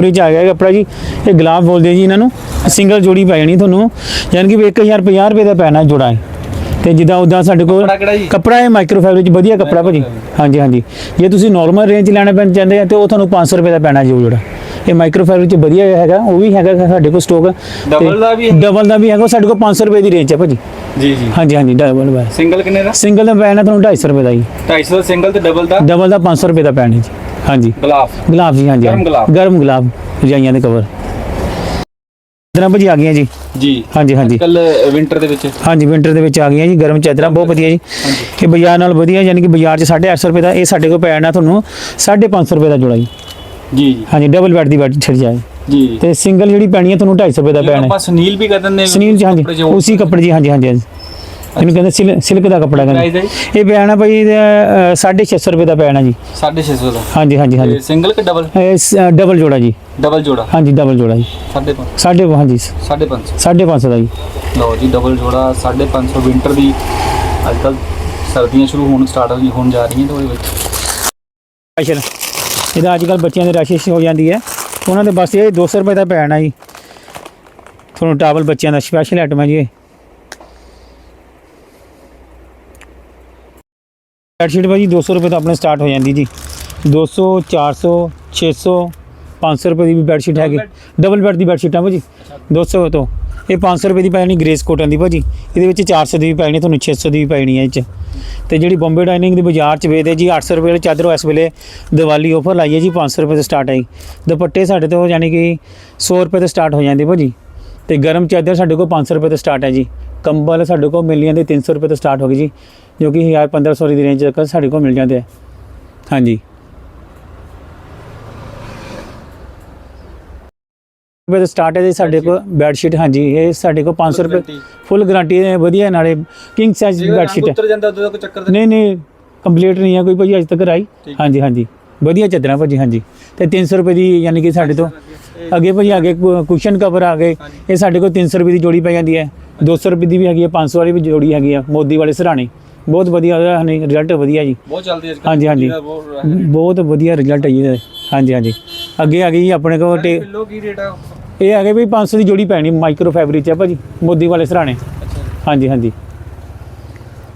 ਪੂਰੀ ਚ ਆ ਗਿਆ ਕੱਪੜਾ ਜੀ। ਇਹ ਗੁਲਾਬ ਬੋਲਦੇ ਜੀ ਇਹਨਾਂ ਨੂੰ। ਸਿੰਗਲ ਜੋੜੀ ਪੈ ਜਾਣੀ ਤੁਹਾਨੂੰ। ਯਾਨੀ ਕਿ ਵੀ 1050 ਰੁਪਏ ਦਾ ਪੈਣਾ ਜੋੜਾ ਹੈ ਤੇ ਜਿੱਦਾਂ ਉਦਾਂ ਸਾਡੇ ਕੋਲ ਕੱਪੜਾ ਹੈ ਮਾਈਕਰੋ ਫਾਈਬਰ ਚ ਵਧੀਆ ਕੱਪੜਾ ਭਾਜੀ। ਹਾਂਜੀ ਹਾਂਜੀ। ਜੇ ਤੁਸੀਂ ਨਾਰਮਲ ਰੇਂਜ ਲੈਣਾ ਪੈਣ ਚਾਹੁੰਦੇ ਆ ਤੇ ਉਹ ਤੁਹਾਨੂੰ 500 ਰੁਪਏ ਦਾ ਪੈਣਾ ਜੀ ਜੋੜਾ। ਇਹ ਮਾਈਕਰੋ ਫਾਈਬਰ ਚ ਵਧੀਆ ਹੈਗਾ। ਉਹ ਵੀ ਹੈਗਾ ਸਾਡੇ ਕੋਲ ਸਟਾਕ Double ਦਾ ਵੀ ਹੈ? ਡਬਲ ਦਾ ਵੀ ਹੈਗਾ। ਸਾਡੇ ਕੋਲ 500 ਰੁਪਏ ਦੀ ਰੇਂਜ ਹੈ ਭਾਜੀ। ਜੀ ਜੀ। ਹਾਂਜੀ ਹਾਂਜੀ। ਡਬਲ ਦਾ। ਸਿੰਗਲ ਕਿੰਨੇ ਦਾ? ਸਿੰਗਲ ਦਾ ਪੈਣਾ ਤੁਹਾਨੂੰ 250 ਰੁਪਏ ਦਾ ਜੀ। 250 ਦਾ ਸਿੰਗਲ ਤੇ ਡਬਲ ਦਾ? ਡਬਲ ਦਾ 500 ਰੁਪਏ ਦਾ ਪੈਣਾ ਜੀ। ਹਾਂਜੀ। ਗਲਾਫ। ਗੁਲਾਬ ਜੀ ਹਾਂਜੀ ਗਰਮ ਗੁਲਾਬ। ਗਰਮ ਗੁਲਾਬ ਰਜਾਈਆਂ ਦੇ ਕਵਰ ਇਤਨਾ ਭਾਜੀ ਆ ਗਈਆਂ ਜੀ। ਜੀ। ਹਾਂਜੀ ਹਾਂਜੀ। ਕੱਲ ਵਿੰਟਰ ਦੇ ਵਿੱਚ। ਹਾਂਜੀ ਵਿੰਟਰ ਦੇ ਵਿੱਚ ਆ ਗਈਆਂ ਜੀ ਗਰਮ ਚਾਦਰਾਂ ਬਹੁਤ ਵਧੀਆ ਜੀ। ਇਹ ਬਾਜ਼ਾਰ ਨਾਲ ਵਧੀਆ ਯਾਨੀ ਕਿ ਬਾਜ਼ਾਰ 'ਚ 850 ਰੁਪਏ ਦਾ ਇਹ ਸਾਡੇ ਕੋਲ ਪੈਣਾ ਤੁਹਾਨੂੰ 550 ਰੁਪਏ ਦਾ ਜੋੜਾ ਜੀ। ਜੀ ਹਾਂਜੀ ਡਬਲ ਬੈੱਡ ਦੀ ਬੈੱਡ ਛੜ ਜਾਏ। ਜੀ। ਤੇ ਸਿੰਗਲ ਜਿਹੜੀ ਪੈਣੀ ਹੈ ਤੁਹਾਨੂੰ 250 ਰੁਪਏ ਦਾ ਪੈਣਾ ਆਪਾਂ ਸੁਨੀਲ ਵੀ ਕਰ ਦਿੰਦੇ ਹਾਂ। ਸੁਨੀਲ ਜੀ ਹਾਂਜੀ। ਕੱਪੜੇ ਜੋ- ਉਸੇ ਕੱਪੜੇ ਜੀ ਹਾਂਜੀ ਹਾਂਜੀ ਹਾਂਜੀ। ਇਹਨੂੰ ਕਹਿੰਦੇ ਸਿਲ- ਸਿਲਕ ਦਾ ਕੱਪੜਾ ਕਹਿੰਦੇ। ਇਹ ਪੈਣਾ ਭਾਈ 650 ਰੁਪਏ ਦਾ ਪੈਣਾ ਜੀ। 650 ਦਾ? ਹਾਂਜੀ ਹਾਂਜੀ ਹਾਂਜੀ। ਸਿੰਗਲ ਕਿ ਡਬਲ ਇਹ ਡਬਲ ਜੋੜਾ ਜੀ। ਡਬਲ ਜੋੜਾ? ਹਾਂਜੀ ਡਬਲ ਜੋੜਾ ਜੀ। 550 ਸਾਢੇ ਹਾਂਜੀ। 550 550 ਦਾ ਜੀ। ਲਓ ਜੀ ਡਬਲ ਜੋੜਾ 550 ਵਿੰਟਰ ਦੀ ਅੱਜ ਕੱਲ ਸਰਦੀਆਂ ਸ਼ੁਰੂ ਹੋਣ ਸਟਾਰਟ ਹੋਣ ਜਾ ਰਹੀਆਂ ਤੇ ਉਹਦੇ ਵਿੱਚ। ਇਹਦਾ ਅੱਜ ਕੱਲ ਬੱਚਿਆਂ ਦੇ ਰਸ਼ਿਸ਼ ਹੋ ਜਾਂਦੀ ਹੈ। ਉਹਨਾਂ ਦੇ ਬਸ ਇਹ 200 ਰੁਪਏ ਦਾ ਪੈਣਾ ਜੀ। ਤੁਹਾਨੂੰ ਟਾਵਲ ਬੱਚਿਆਂ ਦਾ ਸਪੈਸ਼ਲ ਆਈਟਮ ਹੈ ਜੀ ਬੈਡਸ਼ੀਟ ਭਾਜੀ 200 ਰੁਪਏ ਤੋਂ ਆਪਣੇ ਸਟਾਰਟ ਹੋ ਜਾਂਦੀ ਜੀ। 200 400 600 500 ਰੁਪਏ ਦੀ ਵੀ ਬੈਡਸ਼ੀਟ ਹੈਗੀ। ਡਬਲ ਬੈੱਡ ਦੀ ਬੈਡਸ਼ੀਟਾਂ ਭਾਜੀ। 200 ਤੋਂ। ਇਹ 500 ਰੁਪਏ ਦੀ ਪੈਣੀ ਗ੍ਰੇਸ ਕੋਟਨ ਦੀ ਭਾਜੀ। ਇਹਦੇ ਵਿੱਚ 400 ਦੀ ਵੀ ਪੈਣੀ, ਤੁਹਾਨੂੰ 600 ਦੀ ਵੀ ਪੈਣੀ ਹੈ ਇਹ 'ਚ। ਤੇ ਜਿਹੜੀ ਬੰਬੇ ਡਾਈਨਿੰਗ ਦੀ ਬਾਜ਼ਾਰ 'ਚ ਵੇਚਦੇ ਜੀ 800 ਰੁਪਏ ਵਾਲੀ ਚਾਦਰ ਇਸ ਵੇਲੇ ਦੀਵਾਲੀ ਆਫਰ ਲਾਈ ਹੈ ਜੀ 500 ਰੁਪਏ ਤੋਂ ਸਟਾਰਟ ਹੈ ਜੀ। ਦੁਪੱਟੇ ਸਾਡੇ ਤੋਂ, ਯਾਨੀ ਕਿ 100 ਰੁਪਏ ਤੋਂ ਸਟਾਰਟ ਹੋ ਜਾਂਦੇ ਭਾਜੀ। ਤੇ ਗਰਮ ਚਾਦਰ ਸਾਡੇ ਕੋਲ 500 ਰੁਪਏ ਤੋਂ ਸਟਾਰਟ ਹੈ ਜੀ। ਕੰਬਲ ਸਾਡੇ ਕੋਲ ਮਿਲ ਜਾਂਦੇ 300 ਰੁਪਏ ਤੋਂ ਸਟਾਰਟ ਹੋ ਗਈ ਜੀ ਜੋ ਕਿ 1000 1500 ਦੀ ਰੇਂਜ ਤੱਕ ਸਾਡੇ ਕੋਲ ਮਿਲ ਜਾਂਦੇ ਆ। ਹਾਂਜੀ। ਰੁਪਏ ਤੋਂ ਸਟਾਰਟ ਹੈ ਜੀ ਸਾਡੇ ਕੋਲ ਬੈੱਡ ਸ਼ੀਟ ਹਾਂਜੀ ਇਹ ਸਾਡੇ ਕੋਲ 500 ਰੁਪਏ। ਫੁੱਲ ਗਾਰੰਟੀ ਹੈ ਵਧੀਆ ਨਾਲੇ ਕਿੰਗ ਸਾਈਜ਼ ਬੈੱਡ ਸ਼ੀਟ ਹੈ। ਉੱਤਰ ਜਾਂਦਾ ਉਦੋਂ ਕੋਈ ਚੱਕਰ ਨਹੀਂ ਨਹੀਂ ਕੰਪਲੀਟ ਨਹੀਂ ਹੈ ਕੋਈ ਭਾਜੀ ਅਜੇ ਤੱਕ ਆਈ। ਠੀਕ। ਹਾਂਜੀ ਹਾਂਜੀ ਵਧੀਆ ਚਾਦਰਾਂ ਭਾਜੀ ਹਾਂਜੀ। ਤੇ 300 ਰੁਪਏ ਦੀ ਯਾਨੀ ਕਿ ਸਾਡੇ ਤੋਂ ਅੱਗੇ ਭਾਜੀ ਅੱਗੇ ਕੁਸ਼ਨ ਕਵਰ ਆ ਗਏ ਇਹ ਸਾਡੇ ਕੋਲ 300 ਰੁਪਏ ਦੀ ਜੋੜੀ ਪੈ ਜਾਂਦੀ ਹੈ। 200 ਰੁਪਏ ਦੀ ਵੀ ਹੈਗੀ ਹੈ 500 ਵਾਲੀ ਵੀ ਜੋੜੀ ਹੈਗੀ ਹੈ ਮੋਦੀ ਵਾਲੇ ਸਰਾਣੇ। ਬਹੁਤ ਵਧੀਆ ਉਹਦਾ ਹਨੇ ਰਿਜ਼ਲਟ ਵਧੀਆ ਜੀ। ਬਹੁਤ ਚੱਲਦੀ ਹੈ ਅੱਜ। ਹਾਂਜੀ, ਹਾਂਜੀ। ਬਹੁਤ ਵਧੀਆ ਰਿਜ਼ਲਟ ਹੈ ਜੀ ਇਹਦਾ। ਹਾਂਜੀ ਹਾਂਜੀ। ਅੱਗੇ ਆ ਗਈ ਜੀ ਆਪਣੇ ਕੋਲ ਟੇ ਕਿਲੋ ਕੀ ਰੇਟ ਆ? ਇਹ ਆ ਗਏ ਵੀ 500 ਦੀ ਜੋੜੀ ਪੈਣੀ ਮਾਈਕਰੋ ਫੈਬਰਿਕ ਚ ਹੈ ਭਾਜੀ ਮੋਦੀ ਵਾਲੇ ਸਰਾਣੇ। ਅੱਛਾ ਹਾਂਜੀ ਹਾਂਜੀ।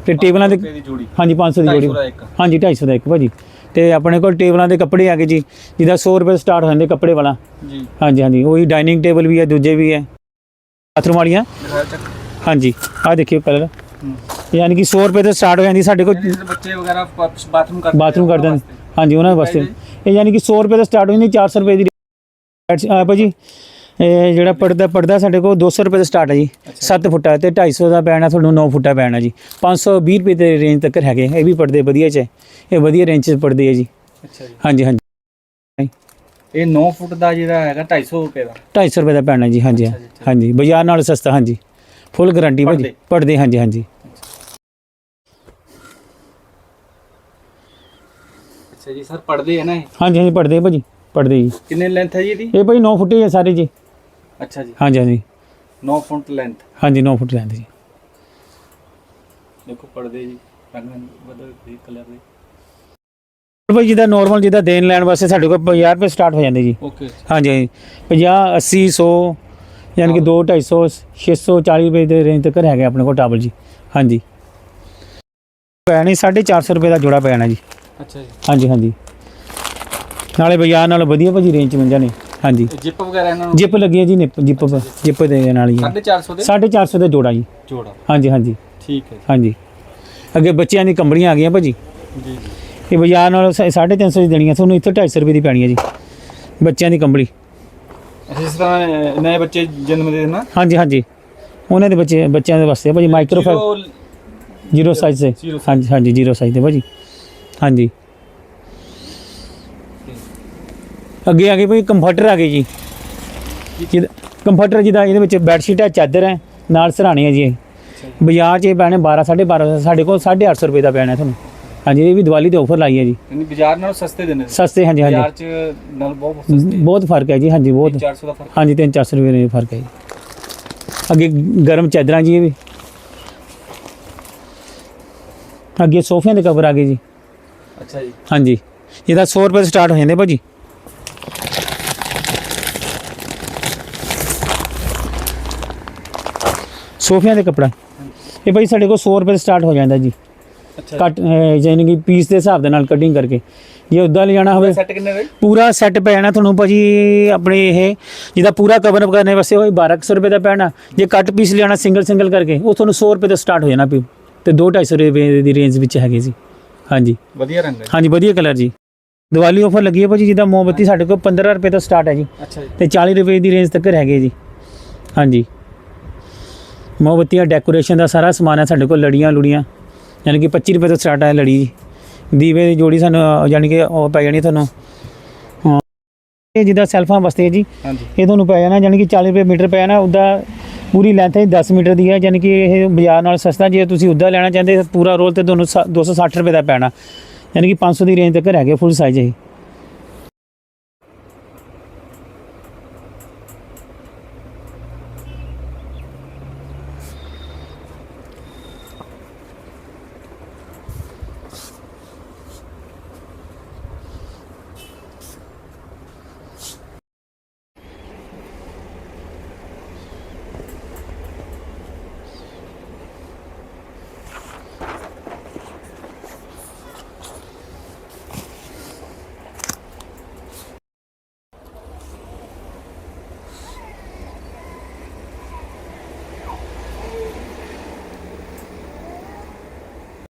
ਤੇ ਟੇਬਲਾਂ ਦੇ ਰੁਪਏ ਦੀ ਜੋੜੀ। ਹਾਂਜੀ 500 ਦੀ 250 ਜੋੜੀ ਦਾ ਇੱਕ। ਹਾਂਜੀ 250 ਦਾ ਇੱਕ ਭਾਜੀ। ਤੇ ਆਪਣੇ ਕੋਲ ਟੇਬਲਾਂ ਦੇ ਕੱਪੜੇ ਆ ਗਏ ਜੀ ਜਿਹਦਾ 100 ਰੁਪਏ ਸਟਾਰਟ ਹੋ ਜਾਂਦੇ ਕੱਪੜੇ ਵਾਲਾ। ਜੀ। ਹਾਂਜੀ ਹਾਂਜੀ। ਉਹੀ ਡਾਈਨਿੰਗ ਟੇਬਲ ਵੀ ਹੈ ਦੂਜੇ ਵੀ ਹੈ। ਬਾਥਰੂਮ ਵਾਲੀਆਂ। ਚੱਕ ਹਾਂਜੀ ਆਹ ਦੇਖਿਓ ਹੂੰ। ਯਾਨੀ ਕਿ 100 ਰੁਪਏ ਤੋਂ ਸਟਾਰਟ ਹੋ ਜਾਂਦੀ ਸਾਡੇ ਕੋਲ ਬੱਚੇ ਵਗੈਰਾ ਬਾਥਰੂਮ ਕਰਦੇ ਬਾਥਰੂਮ ਕਰਦੇ ਨੇ। ਹਾਂਜੀ ਉਹਨਾਂ ਵਾਸਤੇ। ਇਹ ਯਾਨੀ ਕਿ 100 ਰੁਪਏ ਤੋਂ ਸਟਾਰਟ ਹੋ ਜਾਂਦੀ 400 ਰੁਪਏ ਦੀ ਆ ਭਾਜੀ ਇਹ ਜਿਹੜਾ ਪਰਦਾ ਪਰਦਾ ਸਾਡੇ ਕੋਲ 200 ਰੁਪਏ ਤੋਂ ਸਟਾਰਟ ਹੈ ਜੀ 7 ਫੁੱਟਾ ਤੇ 250 ਦਾ ਪੈਣਾ ਤੁਹਾਨੂੰ 9 ਫੁੱਟਾ ਪੈਣਾ ਜੀ। 520 ਰੁਪਏ ਦੇ ਰੇਂਜ ਤੱਕ ਹੈਗੇ ਇਹ ਵੀ ਪਰਦੇ ਵਧੀਆ ਚ ਹੈ। ਇਹ ਵਧੀਆ ਰੇਂਜ ਚ ਪਰਦੇ ਹੈ ਜੀ। ਅੱਛਾ ਜੀ। ਹਾਂਜੀ ਹਾਂਜੀ। ਇਹ 9 ਫੁੱਟ ਦਾ ਜਿਹੜਾ ਹੈਗਾ 250 ਰੁਪਏ ਦਾ। 250 ਰੁਪਏ ਦਾ ਪੈਣਾ ਜੀ ਹਾਂਜੀ। ਹਾਂਜੀ ਬਾਜ਼ਾਰ ਨਾਲ ਸਸਤਾ ਹਾਂਜੀ। ਫੁੱਲ ਗਾਰੰਟੀ ਭਾਜੀ। ਪੜਦੇ ਹਾਂਜੀ ਹਾਂਜੀ। ਅੱਛਾ ਜੀ ਸਰ ਪੜਦੇ ਹੈ ਨਾ ਇਹ? ਹਾਂਜੀ ਹਾਂਜੀ ਪੜਦੇ ਭਾਜੀ ਪੜਦੇ ਜੀ। ਕਿੰਨੇ ਲੈਂਥ ਹੈ ਜੀ ਇਹਦੀ? ਇਹ ਭਾਜੀ 9 ਫੁੱਟ ਹੀ ਹੈ ਸਾਰੇ ਜੀ। ਅੱਛਾ ਜੀ। ਹਾਂਜੀ ਹਾਂਜੀ। 9 ਫੁੱਟ ਲੈਂਥ ਹਾਂਜੀ 9 ਫੁੱਟ ਲੈਂਦੇ ਜੀ। ਦੇਖੋ ਪੜਦੇ ਜੀ। ਰੰਗ ਬਦਲ ਦੇ ਕਲਰ ਦੇ। ਭਾਈ ਜਿਹਦਾ ਨਾਰਮਲ ਜਿਹਦਾ ਦੇਣ ਲੈਣ ਵਾਸਤੇ ਸਾਡੇ ਕੋਲ 50 ਰੁਪਏ ਸਟਾਰਟ ਹੋ ਜਾਂਦੇ ਜੀ। ਓਕੇ ਹਾਂਜੀ 50 80 100 ਯਾਨੀ ਕਿ 2 250 640 ਰੁਪਏ ਦੇ ਰੇਂਜ ਤੱਕ ਹੈਗੇ ਆਪਣੇ ਕੋਲ ਟਾਬਲ ਜੀ। ਹਾਂਜੀ। ਪੈਣੀ 450 ਰੁਪਏ ਦਾ ਜੋੜਾ ਪੈਣਾ ਜੀ। ਅੱਛਾ ਜੀ। ਹਾਂਜੀ ਹਾਂਜੀ। ਨਾਲੇ ਬਾਜ਼ਾਰ ਨਾਲ ਵਧੀਆ ਭਾਜੀ ਰੇਂਜ ਚ ਮਿਲ ਜਾਣੇ। ਹਾਂਜੀ। ਜਿਪ ਵਗੈਰਾ ਇਹਨਾਂ ਨੂੰ? ਜਿਪ ਲੱਗੀ ਹੈ ਜੀ ਨਿਪ ਜਿਪ ਜਿਪ ਦੇ ਨਾਲ ਹੀ ਹੈ। 450 ਦੇ? 450 ਦਾ ਜੋੜਾ ਜੀ। ਜੋੜਾ। ਹਾਂਜੀ ਹਾਂਜੀ। ਠੀਕ ਹੈ ਹਾਂਜੀ। ਅੱਗੇ ਬੱਚਿਆਂ ਦੀ ਕੰਬਲੀਆਂ ਆ ਗਈਆਂ ਭਾਜੀ। ਜੀ ਜੀ। ਇਹ ਬਾਜ਼ਾਰ ਨਾਲ 350 ਦੀ ਦੇਣੀ ਹੈ ਤੁਹਾਨੂੰ ਇੱਥੇ 250 ਰੁਪਏ ਦੀ ਪੈਣੀ ਹੈ ਜੀ। ਬੱਚਿਆਂ ਦੀ ਅੱਛਾ ਜਿਸ ਤਰ੍ਹਾਂ ਨਏ ਬੱਚੇ ਜਨਮ ਦੇ ਦੇਣਾ ਹਾਂਜੀ ਹਾਂਜੀ। ਉਹਨਾਂ ਦੇ ਬੱਚੇ ਬੱਚਿਆਂ ਦੇ ਵਾਸਤੇ ਭਾਜੀ ਮਾਈਕਰੋ ਫਾਈਬ ਜ਼ੀਰੋ ਸਾਈਜ਼ ਦੇ। ਹਾਂਜੀ ਹਾਂਜੀ ਜ਼ੀਰੋ ਸਾਈਜ਼ ਦੇ ਭਾਜੀ। ਹਾਂਜੀ। ਅੱਗੇ ਆ ਗਏ ਭਾਈ ਕੰਫਰਟਰ ਆ ਗਏ ਜੀ। ਜਿਹਦਾ ਕੰਫਰਟਰ ਜਿਹਦਾ ਇਹਦੇ ਵਿੱਚ ਬੈੱਡ ਸ਼ੀਟ ਹੈ ਚਾਦਰ ਹੈ ਨਾਲ ਸਰਾਣੇ ਹੈ ਜੀ ਇਹ। ਬਾਜ਼ਾਰ 'ਚ ਇਹ ਪੈਣੇ 12 1250 ਸਾਡੇ ਕੋਲ 850 ਰੁਪਏ ਦਾ ਪੈਣਾ ਤੁਹਾਨੂੰ। ਹਾਂਜੀ ਇਹ ਵੀ ਦੀਵਾਲੀ ਤੇ ਆਫਰ ਲਾਈ ਹੈ ਜੀ। ਬਾਜ਼ਾਰ ਨਾਲੋਂ ਸਸਤੇ ਦਿੰਦੇ ਨੇ ਸਸਤੇ ਹਾਂਜੀ ਹਾਂਜੀ। ਬਾਜ਼ਾਰ ਚ ਨਾਲ ਬਹੁਤ ਸਸਤੇ ਬਹੁਤ ਫ਼ਰਕ ਹੈ ਜੀ ਹਾਂਜੀ ਬਹੁਤ। 400 ਦਾ ਫ਼ਰਕ ਹਾਂਜੀ 3-400 ਰੁਪਏ ਦਾ ਫ਼ਰਕ ਹੈ ਜੀ। ਅੱਗੇ ਗਰਮ ਚਾਦਰਾਂ ਜੀ ਇਹ ਵੀ। ਅੱਗੇ ਸੋਫਿਆਂ ਦੇ ਕਵਰ ਆ ਗਏ ਜੀ। ਅੱਛਾ ਜੀ। ਹਾਂਜੀ ਇਹਦਾ 100 ਰੁਪਏ ਸਟਾਰਟ ਹੋ ਜਾਂਦੇ ਭਾਜੀ ਸੋਫਿਆਂ ਦੇ ਕੱਪੜਾ। ਇਹ ਭਾਈ ਸਾਡੇ ਕੋਲ 100 ਰੁਪਏ ਸਟਾਰਟ ਹੋ ਜਾਂਦਾ ਜੀ। ਕੱਟ ਯਾਨੀ ਕਿ ਪੀਸ ਦੇ ਹਿਸਾਬ ਦੇ ਨਾਲ ਕਟਿੰਗ ਕਰਕੇ। ਜੇ ਉੱਦਾਂ ਲੈ ਜਾਣਾ ਹੋਵੇ ਸੈੱਟ ਕਿੰਨੇ ਦਾ? ਪੂਰਾ ਸੈੱਟ ਪੈ ਜਾਣਾ ਤੁਹਾਨੂੰ ਭਾਜੀ ਆਪਣੇ ਇਹ ਜਿਹਦਾ ਪੂਰਾ ਕਵਰ ਅਪ ਕਰਨੇ ਵਾਸਤੇ ਹੋਈ 1200 ਰੁਪਏ ਦਾ ਪੈਣਾ। ਜੇ ਕੱਟ ਪੀਸ ਲਿਆਣਾ ਸਿੰਗਲ ਸਿੰਗਲ ਕਰਕੇ ਉਹ ਤੁਹਾਨੂੰ 100 ਰੁਪਏ ਤੋਂ ਸਟਾਰਟ ਹੋ ਜਾਣਾ ਤੇ 2-250 ਰੁਪਏ ਦੀ ਰੇਂਜ ਵਿੱਚ ਹੈਗੇ ਜੀ ਹਾਂਜੀ। ਵਧੀਆ ਰੰਗ ਹੈ। ਹਾਂਜੀ ਵਧੀਆ ਕਲਰ ਜੀ। ਦੀਵਾਲੀ ਆਫਰ ਲੱਗੀ ਹੈ ਭਾਜੀ ਜਿਹਦਾ ਮੋਮਬੱਤੀ ਸਾਡੇ ਕੋਲ 15 ਰੁਪਏ ਤੋਂ ਸਟਾਰਟ ਹੈ ਜੀ। ਅੱਛਾ ਜੀ। ਤੇ 40 ਰੁਪਏ ਦੀ ਰੇਂਜ ਤੱਕ ਹੈਗੇ ਜੀ। ਹਾਂਜੀ। ਮੋਮਬੱਤੀਆਂ ਡੈਕੋਰੇਸ਼ਨ ਦਾ ਸਾਰਾ ਸਮਾਨ ਹੈ ਸਾਡੇ ਕੋਲ ਲੜੀਆਂ ਲੁੜੀਆਂ ਯਾਨੀ ਕਿ 25 ਰੁਪਏ ਤੋਂ ਸਟਾਰਟ ਹੈ ਲੜੀ ਜੀ ਦੀਵੇ ਦੀ ਜੋੜੀ ਸਾਨੂੰ ਯਾਨੀ ਕਿ ਉਹ ਪੈ ਜਾਣੀ ਤੁਹਾਨੂੰ। ਹਾਂ। ਇਹ ਜਿਹਦਾ ਸੈਲਫਾਂ ਵਾਸਤੇ ਹੈ ਜੀ। ਇਹ ਤੁਹਾਨੂੰ ਪੈ ਜਾਣਾ ਯਾਨੀ ਕਿ 40 ਰੁਪਏ ਮੀਟਰ ਪੈ ਜਾਣਾ ਉਹਦਾ ਪੂਰੀ ਲੈਂਥ ਹੈ 10 ਮੀਟਰ ਦੀ ਹੈ। ਯਾਨੀ ਕਿ ਇਹ ਬਾਜ਼ਾਰ ਨਾਲ ਸਸਤਾ ਜੇ ਤੁਸੀਂ ਉੱਦਾ ਲੈਣਾ ਚਾਹੁੰਦੇ ਪੂਰਾ ਰੋਲ ਤੇ ਤੁਹਾਨੂੰ ਸ- 260 ਰੁਪਏ ਦਾ ਪੈਣਾ। ਯਾਨੀ ਕਿ 500 ਦੀ ਰੇਂਜ ਤੱਕ ਹੈਗੇ ਫੁੱਲ ਸਾਈਜ਼ ਇਹ।